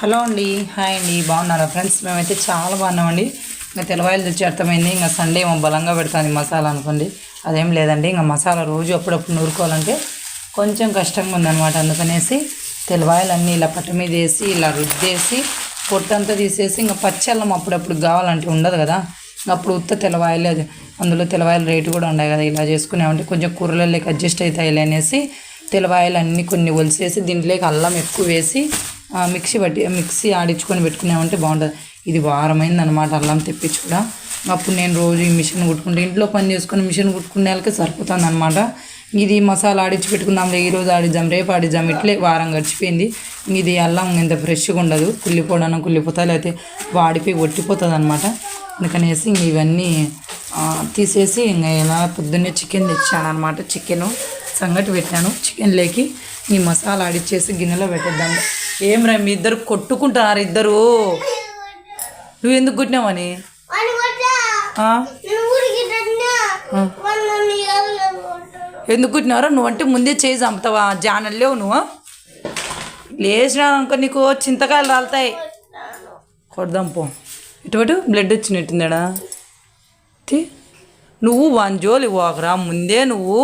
Hello అండి hi అండి బాగున్నారా ఫ్రెండ్స్? మేమైతే చాలా బాగున్నామండి. ఇంకా తెల్లవాయిలు తెచ్చి అర్థమైంది. ఇంకా సండే ఏమో బలంగా పెడతాను మసాలా అనుకోండి. అదేం లేదండి. ఇంకా మసాలా రోజు అప్పుడప్పుడు నూరుకోవాలంటే కొంచెం కష్టంగా ఉందన్నమాట. అందుకనేసి తెలవాయలన్నీ అన్నీ ఇలా పట్టు మీద వేసి ఇలా రుద్దేసి పొట్టంతా తీసేసి ఇంకా పచ్చళ్ళం అప్పుడప్పుడు కావాలంటే ఉండదు కదా. ఇంకా అప్పుడు ఉత్త తెలవాయలే అది అందులో తెల్లవాయల రేటు కూడా ఉన్నాయి కదా. ఇలా చేసుకున్నామంటే కొంచెం కూరలలోకి అడ్జస్ట్ అవుతాయి అనేసి తెలవాయలు అన్నీ కొన్ని ఒలిసేసి దీంట్లోకి అల్లం ఎక్కువ వేసి మిక్సీ పట్టి మిక్సీ ఆడించుకొని పెట్టుకున్నామంటే బాగుంటుంది. ఇది వారమైంది అనమాట అల్లం తెప్పించి కూడా. అప్పుడు నేను రోజు ఈ మిషన్ కుట్టుకుంటే ఇంట్లో పని చేసుకుని మిషన్ కుట్టుకునే వాళ్ళకి సరిపోతుంది అనమాట ఇది మసాలా ఆడించి పెట్టుకుందాంలే ఈ రోజు ఆడిద్దాం రేపు ఆడిద్దాం ఇట్లే వారం గడిచిపోయింది. ఇది అల్లం ఇంత ఫ్రెష్గా ఉండదు కుళ్ళిపోవడానికి కుళ్ళిపోతా లేకపోతే వాడిపోయి ఒట్టిపోతుంది అనమాట అందుకనేసి ఇవన్నీ తీసేసి ఇంకా ఎలా పొద్దున్నే చికెన్ తెచ్చాను అనమాట చికెను సంగటి పెట్టాను చికెన్ లేకి ఈ మసాలా ఆడిచ్చేసి గిన్నెలో పెట్టేద్దాం. ఏం రా మీ ఇద్దరు కొట్టుకుంటున్నారు ఇద్దరు. నువ్వు ఎందుకు కొట్టినావని? ఎందుకు కొట్టినారో నువ్వు అంటే ముందే చేయి చంపుతావా? జానలు లేవు నువ్వు? లేచినా అనుకో నీకు చింతకాయలు రాలుతాయి. కొడదాం పో. ఇటువంటి బ్లడ్ వచ్చినట్టుందాడా? తీ. నువ్వు వన్ జోలి పోకరా ముందే నువ్వు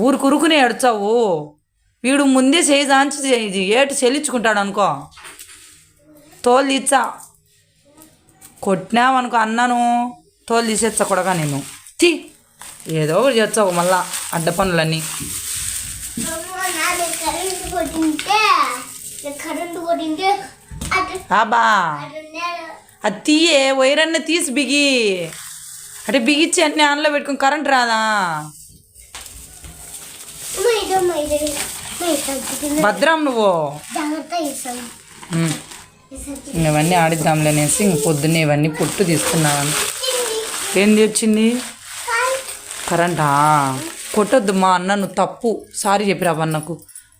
ఊరు కురుకునే ఎడచావు వీడు ముందే చేయి ఇది ఏటు చెల్లించుకుంటాడు అనుకో. తోలు తీచ్చా కొట్టినావనుకో అన్నాను తోలు తీసేచ్చా కొడగా నేను తీ ఏదో ఒకటి చేస్తావు మళ్ళా అడ్డ పనులన్నీ అమ్మ, అది తీయే వైర్ అన్న తీసి బిగి. అంటే బిగిచ్చి అన్నీ ఆన్లో పెట్టుకుని కరెంట్ రాదా? భద్రం నువ్వు? ఇవన్నీ ఆడిద్దాంలే అనేసి ఇంక పొద్దున్నే ఇవన్నీ పుట్టు తీసుకున్నాను. ఏంది వచ్చింది? కరెంటా. కొట్టొద్దు మా అన్న నువ్వు తప్పు. సారీ చెప్పిరాపు అన్నకు.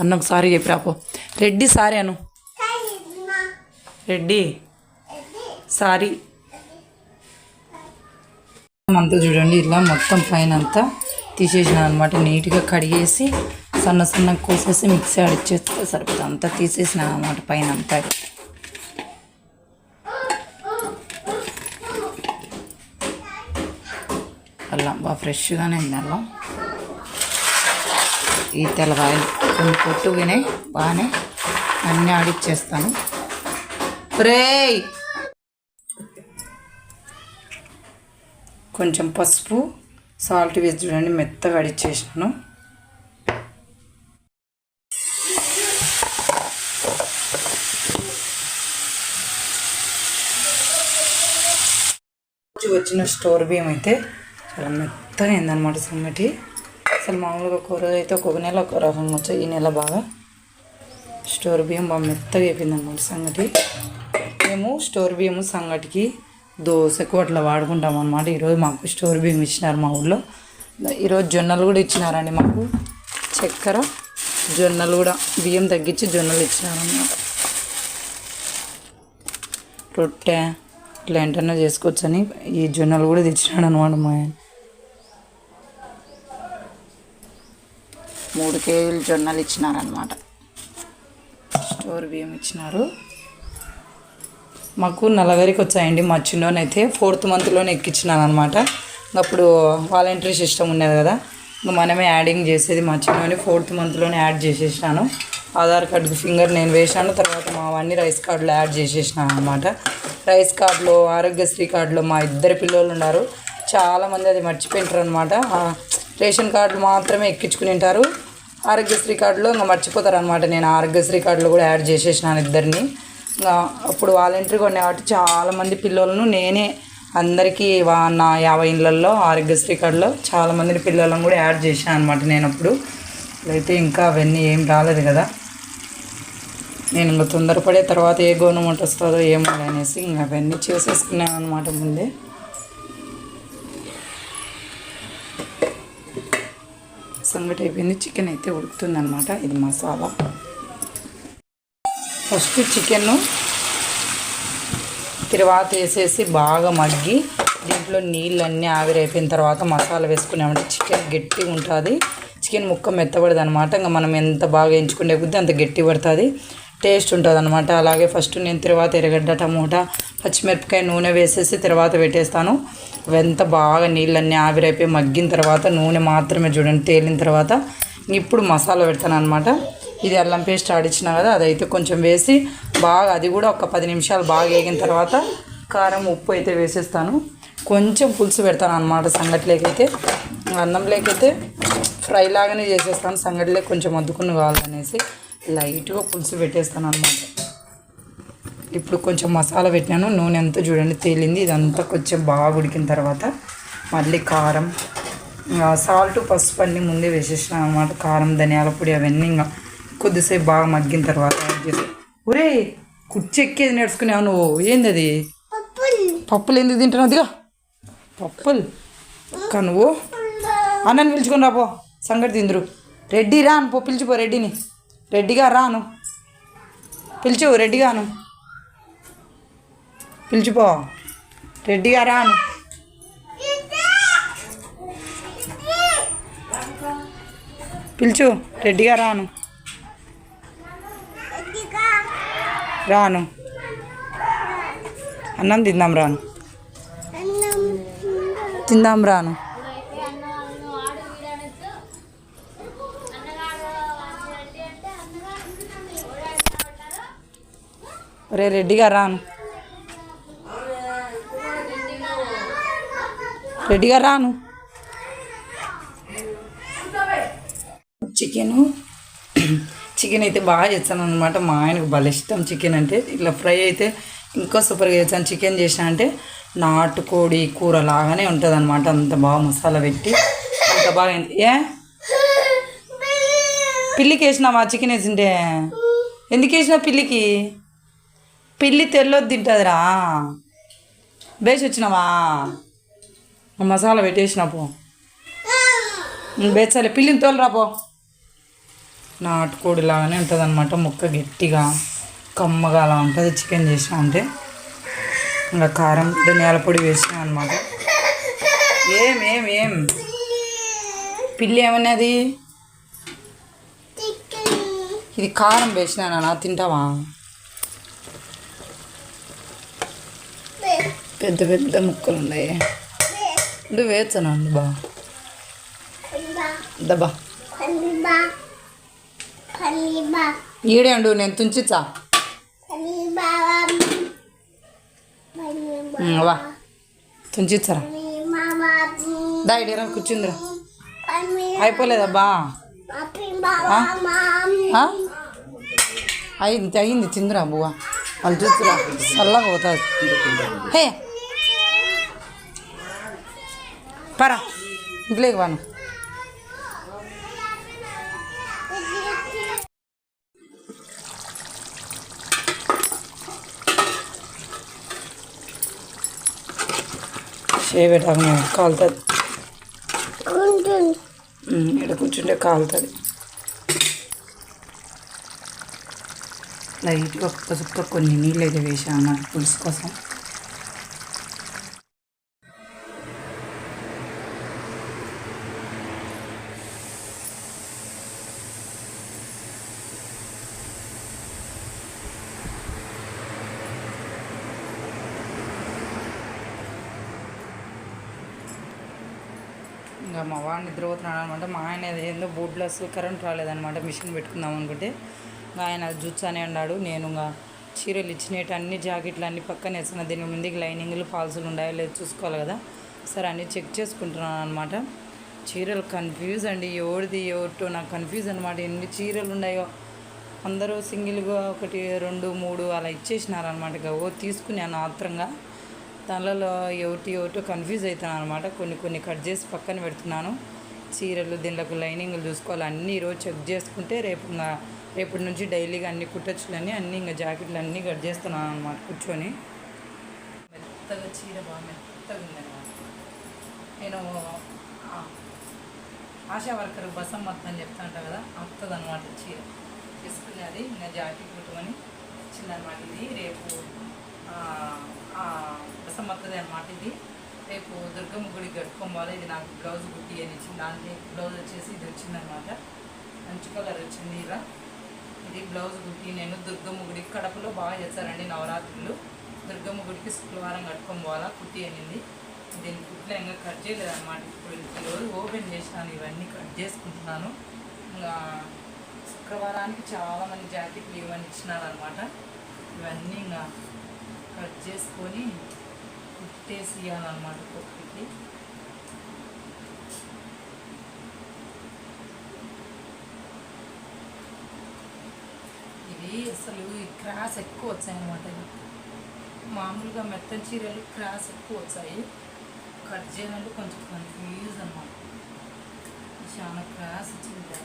అన్నకు సారీ చెప్పిరాపు. రెడ్డి సారీ అను. రెడ్డి? సారీ. అంతా చూడండి ఇలా మొత్తం పైన అంతా తీసేసిన అనమాట నీట్గా కడిగేసి సన్న సన్న కోసేసి మిక్సీ ఆడిచ్చేస్తే సరిపోతుంది అంతా తీసేసిన అనమాట పైన అంతా. అల్లం బాగా ఫ్రెష్గానే ఉంది అల్లం. ఈ తెల్లవాయలు కొన్ని పొట్టుగానే బాగానే అన్నీ ఆడిచ్చేస్తాను రేయ్ కొంచెం పసుపు సాల్ట్ వేసి చూడండి మెత్తగా అడిచేసినాను వచ్చిన స్టోర్ బియ్యం అయితే చాలా మెత్తగా అయిందనమాట సంగటి. అసలు మామూలుగా ఒక అయితే ఒక నెల ఒక రకంగా వచ్చాయి ఈ నెల బాగా స్టోర్ బియ్యం బాగా మెత్తగా అయిపోయింది అనమాట సంగటి. మేము స్టోర్ బియ్యం సంగటికి దోశకు అట్లా వాడుకుంటాం అనమాట ఈరోజు మాకు స్టోర్ బియ్యం ఇచ్చినారు మా ఊళ్ళో ఈరోజు జొన్నలు కూడా ఇచ్చినారండి మాకు. చక్కెర జొన్నలు కూడా బియ్యం తగ్గించి జొన్నలు ఇచ్చినారన్నమాట. రొట్టె ఇట్లా ఏంటన్నా చేసుకోవచ్చని ఈ జొన్నలు కూడా తెచ్చినాడు అనమాట మా ఆయన. మూడు కేజీలు జొన్నలు ఇచ్చినారనమాట. స్టోర్ బియ్యం ఇచ్చినారు. మాకు నలవరికి వచ్చాయండి. మా చిన్నోనైతే ఫోర్త్ మంత్లోనే ఎక్కించినాను అనమాట అప్పుడు వాలంటరీ సిస్టమ్ ఉండేది కదా. ఇంకా మనమే యాడింగ్ చేసేది మా చిన్నోని ఫోర్త్ మంత్లోనే యాడ్ చేసేసినాను. ఆధార్ కార్డు ఫింగర్ నేను వేసాను తర్వాత మా అవన్నీ రైస్ కార్డులో యాడ్ చేసేసినాను అనమాట రైస్ కార్డులో ఆరోగ్యశ్రీ కార్డులో మా ఇద్దరు పిల్లలు ఉన్నారు. చాలామంది అది మర్చిపోయింటారు అనమాట రేషన్ కార్డులు మాత్రమే ఎక్కించుకుని ఉంటారు. ఆరోగ్యశ్రీ కార్డులో ఇంకా మర్చిపోతారు అనమాట నేను ఆరోగ్యశ్రీ కార్డులో కూడా యాడ్ చేసేసినాను ఇద్దరిని. ఇంకా అప్పుడు వాలంటరీగా ఉండే కాబట్టి చాలామంది పిల్లలను నేనే అందరికీ నా యాభై ఇళ్ళల్లో ఆరోగ్యశ్రీ కార్డులో చాలామందిని పిల్లలను కూడా యాడ్ చేశాను అనమాట నేను అప్పుడు అయితే ఇంకా అవన్నీ ఏం రాలేదు కదా. నేను ఇంకా తొందరపడే తర్వాత ఏ గవర్నమెంట్ వస్తుందో ఏమో అనేసి ఇంకా అవన్నీ చేసేసుకున్నాను అనమాట ముందే. సంగటి అయిపోయింది. చికెన్ అయితే ఉడుకుతుంది అనమాట ఇది మసాలా. ఫస్ట్ చికెన్ తర్వాత వేసేసి బాగా మగ్గి దీంట్లో నీళ్ళన్నీ ఆవిరైపోయిన తర్వాత మసాలా వేసుకున్నామంటే చికెన్ గట్టిగా ఉంటుంది. చికెన్ ముక్క మెత్తబడదు అనమాట ఇంకా మనం ఎంత బాగా ఎంచుకునే కొద్దీ అంత గట్టి పడుతుంది. టేస్ట్ ఉంటుంది అనమాట అలాగే ఫస్ట్ నేను తర్వాత ఎర్రగడ్డ టమోటా పచ్చిమిరపకాయ నూనె వేసేసి తర్వాత పెట్టేస్తాను. ఎంత బాగా నీళ్ళన్నీ ఆవిరైపోయి మగ్గిన తర్వాత నూనె మాత్రమే చూడండి తేలిన తర్వాత ఇప్పుడు మసాలా పెడతాను అనమాట ఇది అల్లం పేస్ట్ ఆడిచ్చిన కదా అదైతే కొంచెం వేసి బాగా అది కూడా ఒక పది నిమిషాలు బాగా వేగిన తర్వాత కారం ఉప్పు అయితే వేసేస్తాను. కొంచెం పులుసు పెడతాను అనమాట సంగట్లేకైతే. అన్నంలోకైతే ఫ్రై లాగానే చేసేస్తాను సంగటిలో కొంచెం అద్దుకుని కావాలనేసి. లైట్గా పులుసు పెట్టేస్తాను అనమాట ఇప్పుడు కొంచెం మసాలా పెట్టినాను. నూనె అంతా చూడండి తేలింది. ఇదంతా కొంచెం బాగా ఉడికిన తర్వాత మళ్ళీ కారం సాల్ట్ పసుపు అన్నీ ముందే వేసేసిన అనమాట కారం ధనియాల పొడి అవన్నీ ఇంకా కొద్దిసేపు బాగా మగ్గిన తర్వాత యాడ్ చేసి ఒరే కుర్చీ ఎక్కేది నేర్చుకున్నావు నువ్వు? ఏంది అది? పప్పులు ఎందుకు తింటున్నావు? దిగా పప్పులు. అక్క నువ్వు? అన్నని పిలుచుకొని రాపో సంగటి తిందురు. రెడ్డి రా అను పో పిలిచిపో రెడ్డిని. రెడ్డిగా రాను పిలుచు రెడ్డిగాను పిలిచిపో రెడ్డిగా రాను పిలుచు రెడ్డిగా రాను రాను అన్నం తిందాం రాను తిందాం రాను రే రెడ్డిగా రాను రెడ్డిగా రాను చికెను. చికెన్ అయితే బాగా చేస్తాను అనమాట మా ఆయనకు భలే ఇష్టం చికెన్ అంటే. ఇట్లా ఫ్రై అయితే ఇంకా సూపర్గా చేస్తాను. చికెన్ చేసిన అంటే నాటుకోడి కూర లాగానే ఉంటుంది అనమాట అంత బాగా మసాలా పెట్టి అంత బాగా ఏ? పిల్లికి వేసినావా? చికెన్ వేసింటే? ఎందుకు వేసినావు పిల్లికి? పిల్లి తెల్లొద్దు తింటుందిరా. బేసి వచ్చినావా? మసాలా పెట్టేసినా పో. బేచాలి పిల్లిని తోలురా పో. నాటుకోడి లాగానే ఉంటుంది అనమాట ముక్క గట్టిగా కమ్మగా అలా ఉంటుంది. చికెన్ చేసినా అంటే ఇంకా కారం ధనియాల పొడి వేసినా అనమాట ఏం ఏం ఏం? పిల్లి ఏమన్నది? ఇది కారం వేసినా నాన్న తింటావా? పెద్ద పెద్ద ముక్కలు ఉన్నాయి. నువ్వు వేచనా బా. పల్లిబా దబ్బా ఈడే ఉండు నేను తుంచిచ్చా. వా. తుంచిచ్చరా? దా ఇడేరా కూర్చుందిరా. అయిపోలేదబ్బా. అయింది అయింది తిందిరా బువ్వ. వాళ్ళు చూస్తురా చల్లగా పోతుంది. హే. పరా ఇంట్లోకి వాను చేయబెట్టాక కాలుతుంది. ఇక్కడ కూర్చుంటే కాలుతుంది. లైట్గా పసుపుతో కొన్ని నీళ్ళు అయితే వేసాను పులుసు కోసం. ఇంకా మా వాడు నిద్రపోతున్నాడు అనమాట. మా ఆయన ఏందో బోర్డులో అసలు కరెంట్ రాలేదనమాట. మిషన్ పెట్టుకుందాం అనుకుంటే. ఇంకా ఆయన జూచానే అన్నాడు నేను ఇంకా చీరలు ఇచ్చినట్టు అన్ని జాకెట్లు అన్ని పక్కన వేసిన దీని ముందుకి లైనింగ్లు ఫాల్సులు ఉన్నాయో లేదో చూసుకోవాలి కదా. సరే అన్నీ చెక్ చేసుకుంటున్నాను అనమాట. చీరలు కన్ఫ్యూజ్ అండి. ఎవరిది ఎవరితో? నాకు కన్ఫ్యూజ్ అనమాట. ఎన్ని చీరలు ఉన్నాయో. అందరూ సింగిల్గా ఒకటి రెండు మూడు అలా ఇచ్చేసినారనమాట. ఓ తీసుకున్నాను ఆత్రంగా. దానిలో ఎవటి ఎవటో కన్ఫ్యూజ్ అవుతాను అనమాట కొన్ని కొన్ని కట్ చేసి పక్కన పెడుతున్నాను. చీరలు దీనిలోకి లైనింగ్లు చూసుకోవాలి. అన్నీ ఈరోజు చెక్ చేసుకుంటే రేపు ఇంకా రేపటి నుంచి డైలీగా అన్ని కుట్టచ్చులని అన్నీ ఇంకా జాకెట్లు అన్నీ కట్ చేస్తున్నాను అనమాట కూర్చొని. మెత్తగా చీర బాగా మెత్తగా ఉందన్నమాట. నేను ఆశా వర్కర్ బసం అని చెప్తా ఉంటా కదా అత్తది అనమాట చీర. తీసుకున్నది ఇంకా జాకెట్ కుట్టుకొని చిన్నమాట ఇది. రేపు ఆ, అనమాట ఇది. రేపు దుర్గమ్మ గుడికి కట్టుకోవాలి. ఇది నాకు బ్లౌజ్ కుట్టి అని ఇచ్చింది. దాంట్లో బ్లౌజ్ వచ్చేసి ఇది వచ్చిందనమాట మంచి కలర్ వచ్చింది ఇలా ఇది బ్లౌజ్ కుట్టి నేను దుర్గమ్మ గుడికి కడపలో బాగా చేస్తారండి నవరాత్రులు. దుర్గమ్మ గుడికి శుక్రవారం కట్టుకోవాలా కుట్టి అనింది దీన్ని కుట్లో ఇంకా కట్ చేయలేదన్నమాట ఇప్పుడు ఈరోజు ఓపెన్ చేసినాను. ఇవన్నీ కట్ చేసుకుంటున్నాను. ఇంకా శుక్రవారానికి చాలా మంది జాకెట్లు ఇవన్నీ ఇచ్చినారనమాట ఇవన్నీ ఇంకా కట్ చేసుకొని కుట్టేసి ఇవ్వాలన్నమాట ఇది అసలు ఈ క్రాస్ ఎక్కువ వచ్చాయి అనమాట మామూలుగా మెత్తని చీరలు క్రాస్ ఎక్కువ వచ్చాయి. కట్ చేయాలంటే కొంచెం కన్ఫ్యూజ్ అన్నమాట. చాలా క్రాస్ వచ్చింది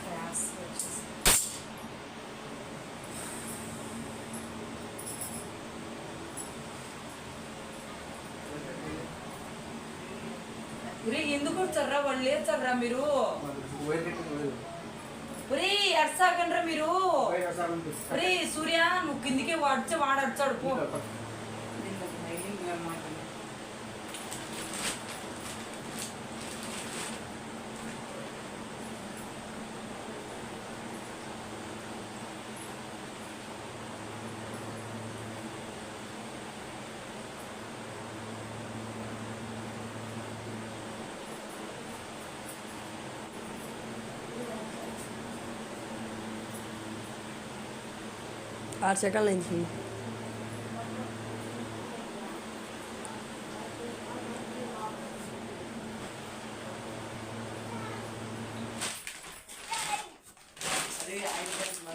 క్రాస్ వచ్చేసి ఒరే ఎందుకు వచ్చారా వాళ్ళు లేచారా మీరు. ఒరే మీరు. ఒరే సూర్య నువ్వు కిందికి వాడితే వాడు అడిచాడు పో దీంట్లోకి హైలింగ్ అన్నమాట. ఆరు సెకండ్లు అయింది.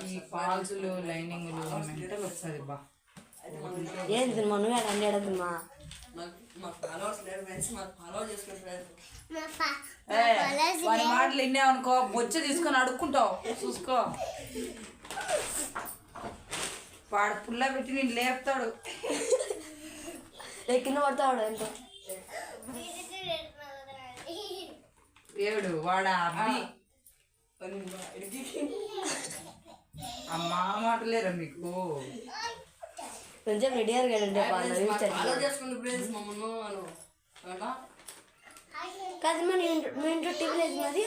ఈ ఫాల్స్లు లైనింగ్లు మెంటల్ వస్తుంది బా. ఏంది తిమ్మా నువ్వే అన్ని అడగమ్మా ఏ, వాడి మాటలు విన్నావనుకో బొచ్చ తీసుకొని అడుక్కుంటావు. చూసుకో. వాడు పుల్ల పెట్టి నేను లేపుతాడు. కింద పడతాడు ఎంత దేవుడు వాడా అబ్బి. అమ్మా మాటలేరా మీకు? కొంచెం రెడీ అయ్యారంటే కాదమ్మా నీ ఇంట్లో మీ ఇంట్లో టీవీ లేదు మాది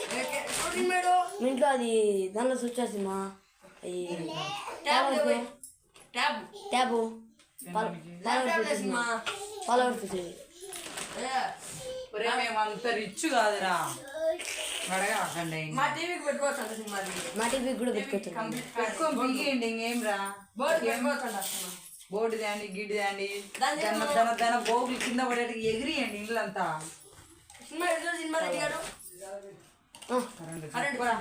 మీ ఇంట్లో అది దానిలో స్విచ్ వస్తుందమ్మా ఈ ట్యాబ్ ఫాలోవర్స్ వచ్చేది ఒరే మేము అంత రిచ్ కాదురా. అడగకండి మా టీవీకి కూడా పెట్టుకోవచ్చు. పెట్టుకొని బిగియండి ఇంకేం రా బోర్డు దాండి గిడ్డి దాండి దన దన దన బోగులు కింద పడేటికి ఎగిరియండి ఇల్లంతా కరెంట్ పోరా.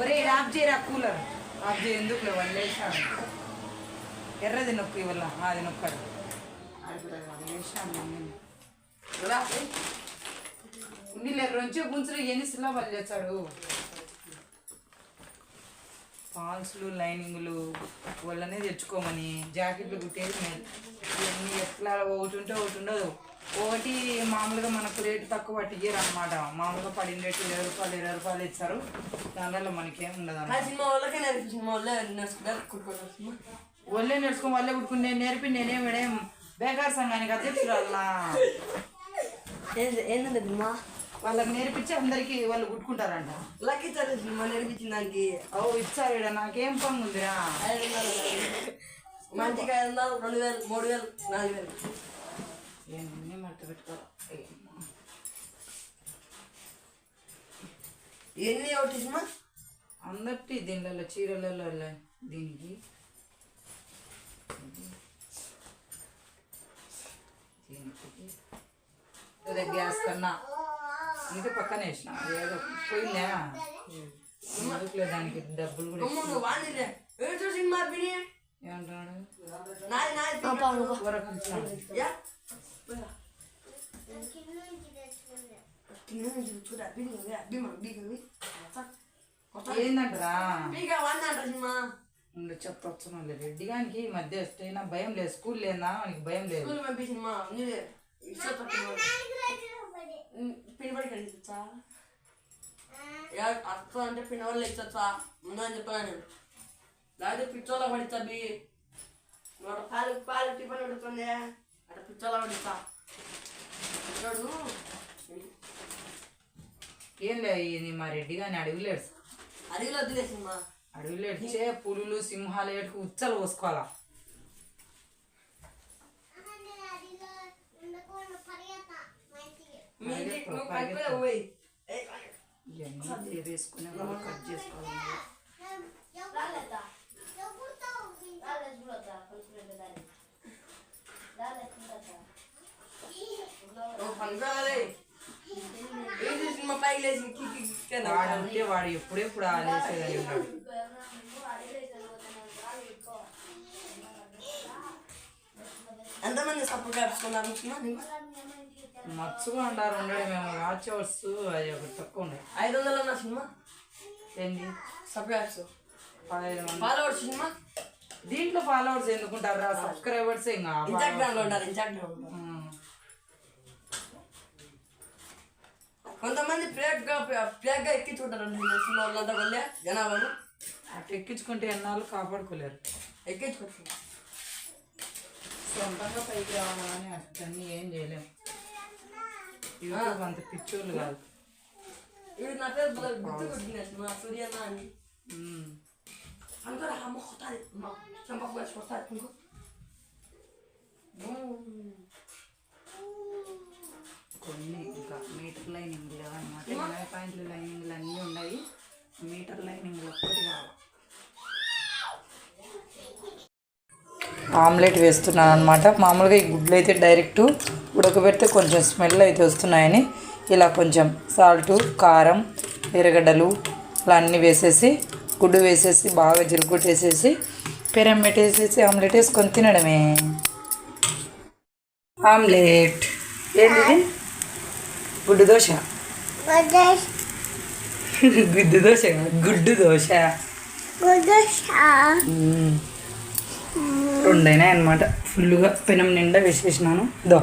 ఒరే ఇది ఆఫ్ చేయరా కూలర్? అది ఎందుకు వదిలేసాను ఎర్రది నొక్కు ఇవల్ల అది నొక్కాడు. లేచాను నీళ్ళు ఎర్రంచే గుంచులు ఎన్ని సిలబలు చేస్తాడు? ఫాల్స్లు లైనింగ్లు వాళ్ళనే తెచ్చుకోమని జాకెట్లు కుట్టేది మేము ఇవన్నీ ఎట్లా? ఒకటి ఉంటే ఒకటి ఉండదు. ఒకటి మామూలుగా మనకు రేటు తక్కువ పట్టి ఇయ్యరు అనమాట మామూలుగా పడిన రేటు ఇరవై రూపాయలు ఇరవై రూపాయలు ఇస్తారు. దానివల్ల మనకేం ఉండదు వాళ్ళే నేర్చుకొని వాళ్ళే కుట్టుకుని నేను నేర్పి నేనేం విడేం బేకార్ సంఘానికి అధ్యక్షురాలనా ఏంది ఏంటంటే వాళ్ళకి నేర్పించి అందరికి వాళ్ళు కుట్టుకుంటారంట. లక్కీ చార్జ్ సినిమా నేర్పించిన దానికి. ఓ ఇచ్చారు నాకేం పని ఉందిరా. మంచిగా రెండు వేలు మూడు వేలు నాలుగు వేలు. ఇవన్నీ మడత పెట్టుకో ఎన్ని ఒకటి అందరికి దీనిలో చీరలలో దీనికి. దీనికి. అదే గ్యాస్ కన్నా. ఇంకా పక్కన వేసిన. ఏదో పోయిందా? ఎందుకులే దానికి డబ్బులు కూడా ఏమంటున్నాడు? కింద నుంచి చూడ అబ్బి అబ్బి మన బీగవి ఏందంటరా బీగా వన్ అంట సినిమా ఉండు చెప్పొచ్చు రెడ్డి గానికి ఈ మధ్య స్టైనా భయం లేదు స్కూల్ లేదా మనకి భయం లేదు స్కూల్ పంపి సినిమా పినబడి కనిపించా అర్థ అంటే పినవాళ్ళు ఇచ్చా ముందని చెప్పాను నేను లేకపోతే పిచ్చోళ్ళ పడిచ్చా బి నూట పాలు పాలు టిఫిన్ పడుతుంది అక్కడ పిచ్చోళ్ళ పడిస్తా పిచ్చోడు ఏం లేదు ఇది మా రెడ్డి గాని అడవిలేడు అడిగిలో వద్దులే సినిమా అడవిలేడ్చే పులులు సింహాలు ఏడుకు ఉచ్చలు పోసుకోవాలా? ఇవన్నీ వేసుకునే వాళ్ళు కట్ చేసుకోవాలి. ఏంటి సినిమా పైకి లేచి వాడు ఉంటే వాడు ఎప్పుడెప్పుడు ఆలేసేదని ఉన్నాడు. ఎంతమంది సపోర్ట్ నీకు మచ్చుగా ఉండారు ఉండడు మేము వాచ్ అవర్స్ అది ఒకటి తక్కువ ఉన్నాయి. ఐదు వందలు ఉన్న సినిమా? ఏంది? సబ్స్క్రైబ్స్ పదహైదు మంది ఫాలోవర్స్ సినిమా? దీంట్లో ఫాలోవర్స్ ఎందుకుంటారు రా? సబ్స్క్రైబర్స్ ఇంకా ఇన్స్టాగ్రామ్లో ఉంటారు. ఇన్స్టాగ్రామ్ కొంతమంది ప్రేక్గా ప్రేక్గా ఎక్కించుకుంటారు సినిమా వాళ్ళంతా వెళ్ళే జనాభాను అటు ఎక్కించుకుంటే ఎన్నాళ్ళు కాపాడుకోలేరు. ఎక్కించుకుంటారు సొంతంగా పైకి రావాలని అట్లన్నీ ఏం చేయలేం. యూట్యూబ్ అంత పిచ్చోళ్ళు కాదు. వీడు నా పేరు బుల్ల గుర్తు కొట్టిన సినిమా సూర్యన్న అని. అనుకోరా అమ్మ కొట్టాలి. చంపకు వేసి కొట్టాలి. ఇంకో. కొన్ని ఇంకా మీటర్ లైనింగ్ లేవన్నమాట. ఇరవై పాయింట్లు లైనింగ్లు అన్నీ ఉన్నాయి మీటర్ లైనింగ్లు ఒక్కటి కావాలి. ఆమ్లెట్ వేస్తున్నాను అనమాట మామూలుగా ఈ గుడ్లు అయితే డైరెక్ట్ ఉడకబెడితే కొంచెం స్మెల్ అయితే వస్తున్నాయని ఇలా కొంచెం సాల్టు కారం ఎర్రగడ్డలు ఇలా అన్నీ వేసేసి గుడ్డు వేసేసి బాగా జిలుగుట్టేసేసి పెరం పెట్టేసేసి ఆమ్లెట్ వేసుకొని తినడమే. ఆమ్లెట్. ఏంటిది? గుడ్డు దోశ? గుడ్డు దోశ గుడ్డు దోశ. మ్మ్. రెండైనాయి అనమాట ఫుల్గా పెనం నిండా వేసేసినాను. దో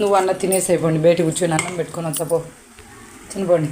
నువ్వు అన్న తినేసి అయిపోండి బయట కూర్చొని అన్నం పెట్టుకొని వచ్చాపో చిన్నపోండి